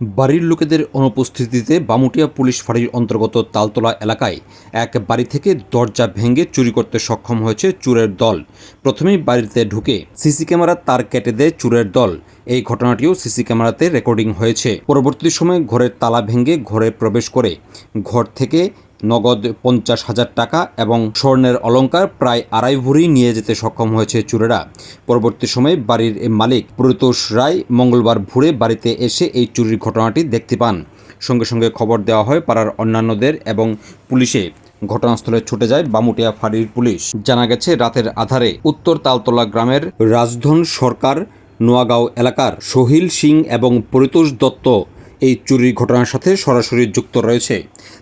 বাড়ির লোকেদের অনুপস্থিতিতে বামুটিয়া পুলিশ ফাঁড়ির অন্তর্গত তালতলা এলাকায় এক বাড়ি থেকে দরজা ভেঙে চুরি করতে সক্ষম হয়েছে চুরের দল। প্রথমেই বাড়িতে ঢুকে সিসি ক্যামেরা তার কেটে দেয় চুরের দল। এই ঘটনাটিও সিসি ক্যামেরাতে রেকর্ডিং হয়েছে। পরবর্তী সময়ে ঘরের তালা ভেঙে ঘরে প্রবেশ করে ঘর থেকে নগদ পঞ্চাশ হাজার টাকা এবং স্বর্ণের অলংকার প্রায় আড়াই ভরি নিয়ে যেতে সক্ষম হয়েছে চোরেরা। পরবর্তী সময়ে বাড়ির মালিক প্রতোষ রায় মঙ্গলবার ভোরে বাড়িতে এসে এই চুরির ঘটনাটি দেখতে পান। সঙ্গে সঙ্গে খবর দেওয়া হয়, পাড়ার অন্যান্যদের এবং পুলিশে ঘটনাস্থলে ছুটে যায় বামুটিয়া ফাঁড়ির পুলিশ। জানা গেছে, রাতের আধারে উত্তর তালতলা গ্রামের রাজধন সরকার, নোয়াগাঁও এলাকার সোহিল সিং এবং পরিতোষ দত্ত এই চুরির ঘটনার সাথে সরাসরি যুক্ত রয়েছে।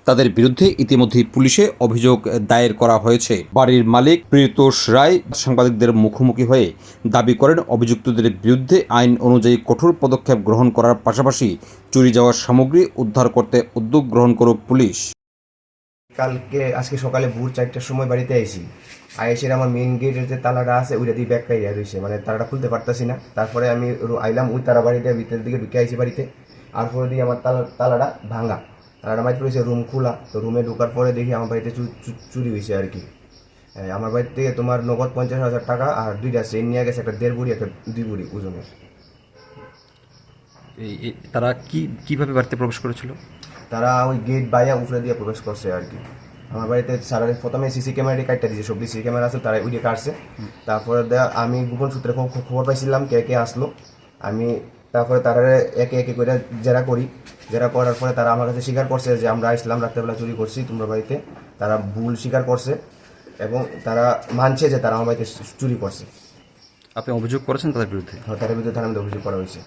তাদের বিরুদ্ধে ইতিমধ্যেই পুলিশে অভিযোগ দায়ের করা হয়েছে। বাড়ির মালিক প্রিয়তোষ রায় সাংবাদিকদের মুখোমুখি হয়ে দাবি করেন, অভিযুক্তদের বিরুদ্ধে আইন অনুযায়ী কঠোর পদক্ষেপ গ্রহণ করার পাশাপাশি চুরি যাওয়ার সামগ্রী উদ্ধার করতে উদ্যোগ গ্রহণ করুক পুলিশ। কালকে, আজকে সকালে ভোর চারটার সময় বাড়িতে আইসি আইসের আমার মেন গেটের যে তালাটা আছে, ওইটা দিয়ে ব্যাগটা ইয়া রয়েছে। মানে তালাটা খুলতে পারতাছি না। তারপরে আমি আইলাম ওই তারা বাড়িতে ভিতরের দিকে ঢুকে আইসি বাড়িতে। আর পরে দিয়ে আমার তালা তালাটা ভাঙা। তালাটা মাইতে রয়েছে রুম খোলা। তো রুমে ঢোকার পরে দেখি আমার বাড়িতে চুরি হয়েছে আর কি। আমার বাড়ি থেকে তোমার নগদ পঞ্চাশ হাজার টাকা আর দুইটা চেন নিয়ে গেছে একটা দেড় বুড়ি একটা দুই বুড়ি ওজনের তারা কি কীভাবে বাড়িতে প্রবেশ করেছিল? তারা ওই গেট বাইয়া উপরে দিয়ে প্রবেশ করছে আর কি। আমার বাড়িতে সারা প্রথমে সিসি ক্যামেরা কাটটা দিয়েছে সব সিসি ক্যামেরা আছে তারা ওইটা কাটছে। তারপরে আমি গোপন সূত্রে খব- খব- খবর পাইছিলাম কে কে আসলো। আমি তারপরে তারা একে একে করে জেরা করি। জেরা করার পরে তারা আমার কাছে স্বীকার করছে যে আমরা ইসলাম রাত্রেবেলা চুরি করছি তোমরা বাড়িতে। তারা ভুল স্বীকার করছে এবং তারা মানছে যে তারা আমার বাড়িতে চুরি করছে। আপনি অভিযোগ করেছেন তাদের বিরুদ্ধে? তাদের বিরুদ্ধে থানার অভিযোগ করা হয়েছে।